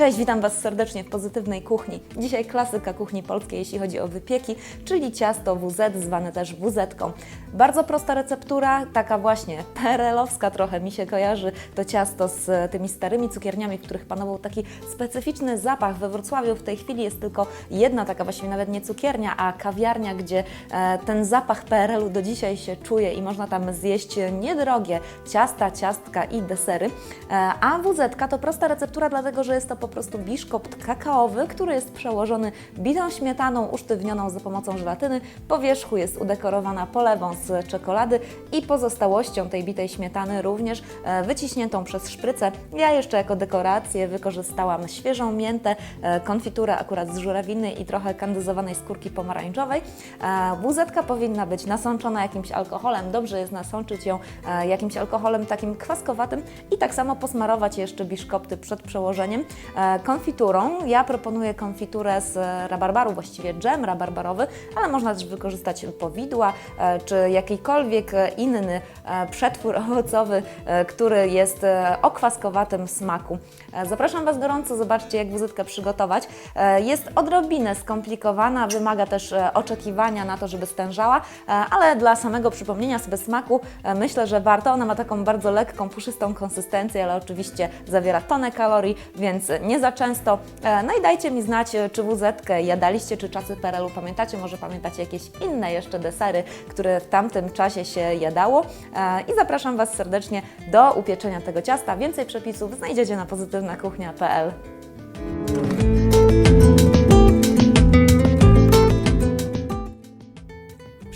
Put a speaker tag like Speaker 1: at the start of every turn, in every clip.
Speaker 1: Cześć, witam Was serdecznie w Pozytywnej Kuchni. Dzisiaj klasyka kuchni polskiej, jeśli chodzi o wypieki, czyli ciasto WZ, zwane też WZ-ką. Bardzo prosta receptura, taka właśnie perelowska trochę mi się kojarzy to ciasto z tymi starymi cukierniami, w których panował taki specyficzny zapach. We Wrocławiu w tej chwili jest tylko jedna taka właściwie nawet nie cukiernia, a kawiarnia, gdzie e, ten zapach PRL-u do dzisiaj się czuje i można tam zjeść niedrogie ciasta, ciastka i desery. E, A WZ to prosta receptura, dlatego że jest to po prostu biszkopt kakaowy, który jest przełożony bitą śmietaną usztywnioną za pomocą żelatyny. Po wierzchu jest udekorowana polewą z czekolady i pozostałością tej bitej śmietany również e, wyciśniętą przez szprycę. Ja jeszcze jako dekorację wykorzystałam świeżą miętę, e, konfiturę akurat z żurawiny i trochę kandyzowanej skórki pomarańczowej. E, Wuzetka powinna być nasączona jakimś alkoholem. Dobrze jest nasączyć ją e, jakimś alkoholem takim kwaskowatym i tak samo posmarować jeszcze biszkopty przed przełożeniem e, konfiturą. Ja proponuję konfiturę z rabarbaru, właściwie dżem rabarbarowy, ale można też wykorzystać powidła e, czy jakikolwiek e, inny e, przetwór owocowy, e, który jest e, o kwaskowatym smaku. E, Zapraszam Was gorąco, zobaczcie jak wuzytkę przygotować. E, Jest odrobinę skomplikowana, wymaga też e, oczekiwania na to, żeby stężała, e, ale dla samego przypomnienia sobie smaku e, myślę, że warto. Ona ma taką bardzo lekką, puszystą konsystencję, ale oczywiście zawiera tonę kalorii, więc nie za często. E, No i dajcie mi znać, e, czy wuzetkę jadaliście, czy czasy PRL-u pamiętacie, może pamiętacie jakieś inne jeszcze desery, które w tamtym czasie się jadało. E, I zapraszam Was serdecznie do upieczenia tego ciasta. Więcej przepisów znajdziecie na pozytywnakuchnia.pl.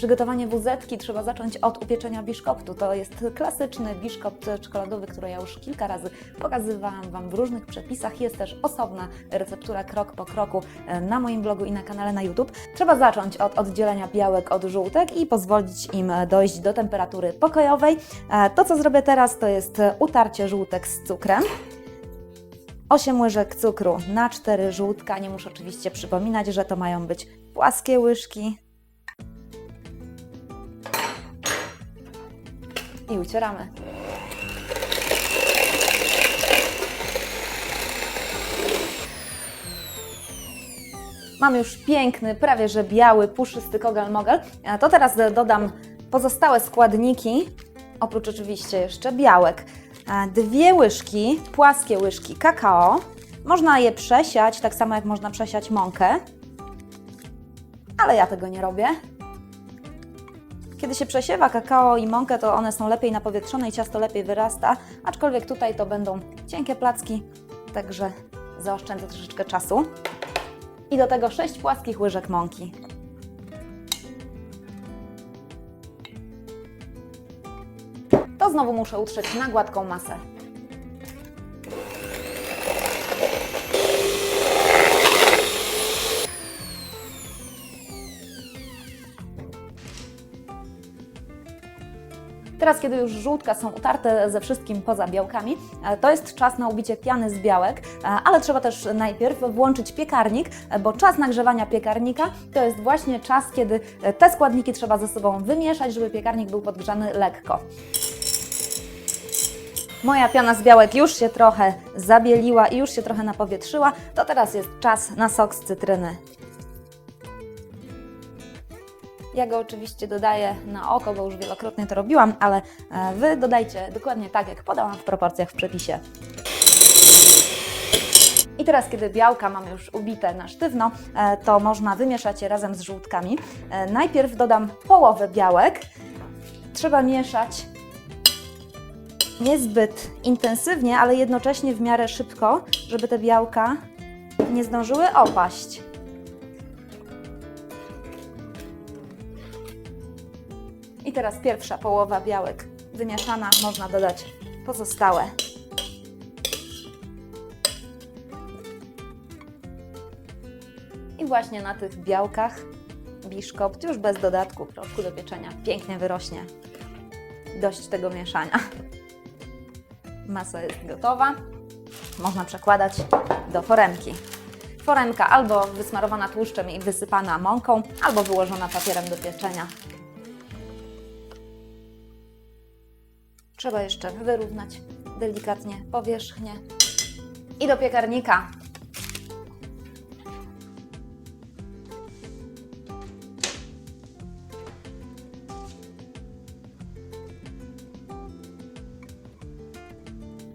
Speaker 1: Przygotowanie wuzetki trzeba zacząć od upieczenia biszkoptu. To jest klasyczny biszkopt czekoladowy, który ja już kilka razy pokazywałam Wam w różnych przepisach. Jest też osobna receptura krok po kroku e, na moim blogu i na kanale na YouTube. Trzeba zacząć od oddzielenia białek od żółtek i pozwolić im dojść do temperatury pokojowej. E, To, co zrobię teraz, to jest utarcie żółtek z cukrem. 8 łyżek cukru na 4 żółtka. Nie muszę oczywiście przypominać, że to mają być płaskie łyżki. I ucieramy. Mam już piękny, prawie że biały, puszysty kogel-mogel. A To teraz dodam pozostałe składniki, oprócz oczywiście jeszcze białek. Dwie łyżki, płaskie łyżki kakao. Można je przesiać, tak samo jak można przesiać mąkę. Ale ja tego nie robię. Kiedy się przesiewa kakao i mąkę, to one są lepiej napowietrzone i ciasto lepiej wyrasta, aczkolwiek tutaj to będą cienkie placki, także zaoszczędzę troszeczkę czasu. I do tego 6 płaskich łyżek mąki. To znowu muszę utrzeć na gładką masę. Teraz, kiedy już żółtka są utarte ze wszystkim poza białkami, e, to jest czas na ubicie piany z białek, e, ale trzeba też najpierw włączyć piekarnik, e, bo czas nagrzewania piekarnika to jest właśnie czas, kiedy te składniki trzeba ze sobą wymieszać, żeby piekarnik był podgrzany lekko. Moja piana z białek już się trochę zabieliła i już się trochę napowietrzyła, to teraz jest czas na sok z cytryny. Ja go oczywiście dodaję na oko, bo już wielokrotnie to robiłam, ale e, Wy dodajcie dokładnie tak, jak podałam w proporcjach w przepisie. I teraz, kiedy białka mamy już ubite na sztywno, e, to można wymieszać je razem z żółtkami. E, Najpierw dodam połowę białek. Trzeba mieszać niezbyt intensywnie, ale jednocześnie w miarę szybko, żeby te białka nie zdążyły opaść. I teraz pierwsza połowa białek wymieszana, można dodać pozostałe. I właśnie na tych białkach biszkopt już bez dodatku proszku do pieczenia pięknie wyrośnie. Dość tego mieszania. Masa jest gotowa. Można przekładać do foremki. Foremka albo wysmarowana tłuszczem i wysypana mąką, albo wyłożona papierem do pieczenia. Trzeba jeszcze wyrównać delikatnie powierzchnię. I do piekarnika.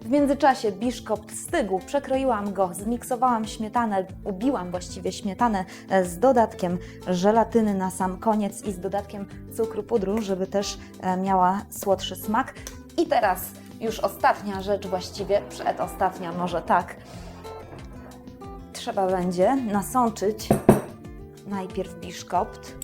Speaker 1: W międzyczasie biszkopt stygł, przekroiłam go, zmiksowałam śmietanę, ubiłam właściwie śmietanę e, z dodatkiem żelatyny na sam koniec i z dodatkiem cukru pudru, żeby też e, miała słodszy smak. I teraz już ostatnia rzecz właściwie, przedostatnia może tak. Trzeba będzie nasączyć najpierw biszkopt.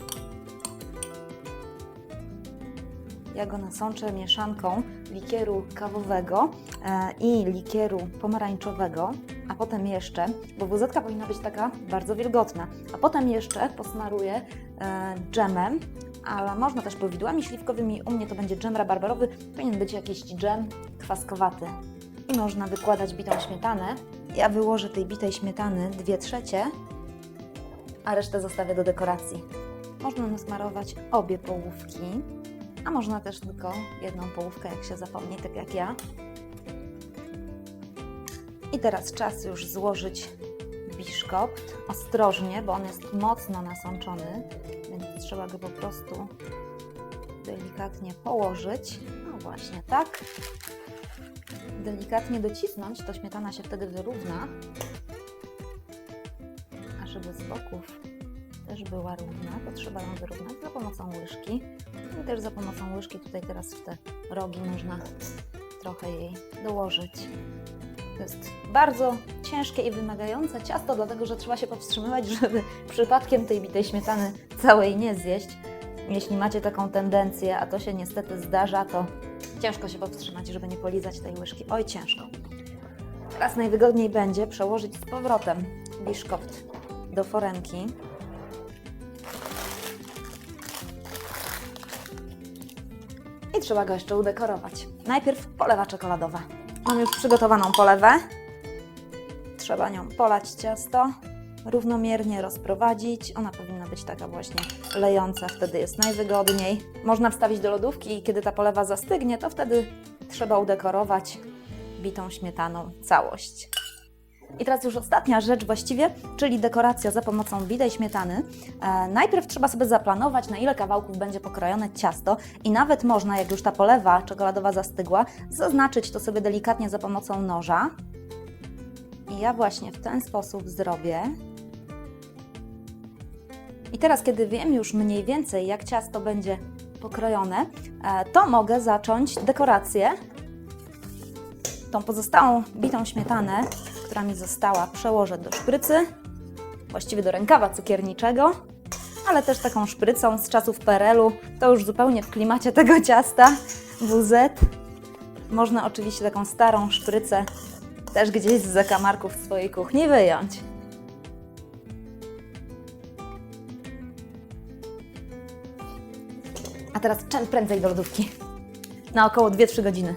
Speaker 1: Ja go nasączę mieszanką likieru kawowego e, i likieru pomarańczowego, a potem jeszcze, bo wuzetka powinna być taka bardzo wilgotna, a potem jeszcze posmaruję e, dżemem, ale można też powidłami śliwkowymi. U mnie to będzie dżem rabarbarowy, powinien być jakiś dżem kwaskowaty. I można wykładać bitą śmietanę. Ja wyłożę tej bitej śmietany dwie trzecie, a resztę zostawię do dekoracji. Można nasmarować obie połówki, a można też tylko jedną połówkę, jak się zapomni, tak jak ja. I teraz czas już złożyć biszkopt ostrożnie, bo on jest mocno nasączony, więc trzeba go po prostu delikatnie położyć. No właśnie tak. Delikatnie docisnąć, to śmietana się wtedy wyrówna. A żeby z boków też była równa, to trzeba ją wyrównać za pomocą łyżki. I też za pomocą łyżki tutaj teraz w te rogi można trochę jej dołożyć. To jest bardzo ciężkie i wymagające ciasto, dlatego że trzeba się powstrzymywać, żeby przypadkiem tej bitej śmietany całej nie zjeść. Jeśli macie taką tendencję, a to się niestety zdarza, to ciężko się powstrzymać, żeby nie polizać tej łyżki. Oj, ciężko. Teraz najwygodniej będzie przełożyć z powrotem biszkopt do foremki. I trzeba go jeszcze udekorować. Najpierw polewa czekoladowa. Mam już przygotowaną polewę. Trzeba nią polać ciasto, równomiernie rozprowadzić. Ona powinna być taka właśnie lejąca, wtedy jest najwygodniej. Można wstawić do lodówki i kiedy ta polewa zastygnie, to wtedy trzeba udekorować bitą śmietaną całość. I teraz już ostatnia rzecz właściwie, czyli dekoracja za pomocą bitej śmietany. E, najpierw trzeba sobie zaplanować, na ile kawałków będzie pokrojone ciasto i nawet można, jak już ta polewa czekoladowa zastygła, zaznaczyć to sobie delikatnie za pomocą noża. I ja właśnie w ten sposób zrobię. I teraz, kiedy wiem już mniej więcej, jak ciasto będzie pokrojone, e, to mogę zacząć dekorację. Tą pozostałą bitą śmietanę która mi została, przełożę do szprycy, właściwie do rękawa cukierniczego, ale też taką szprycą z czasów PRL-u, to już zupełnie w klimacie tego ciasta, WZ. Można oczywiście taką starą szprycę też gdzieś z zakamarków swojej kuchni wyjąć. A teraz czym prędzej do lodówki. Na około 2-3 godziny.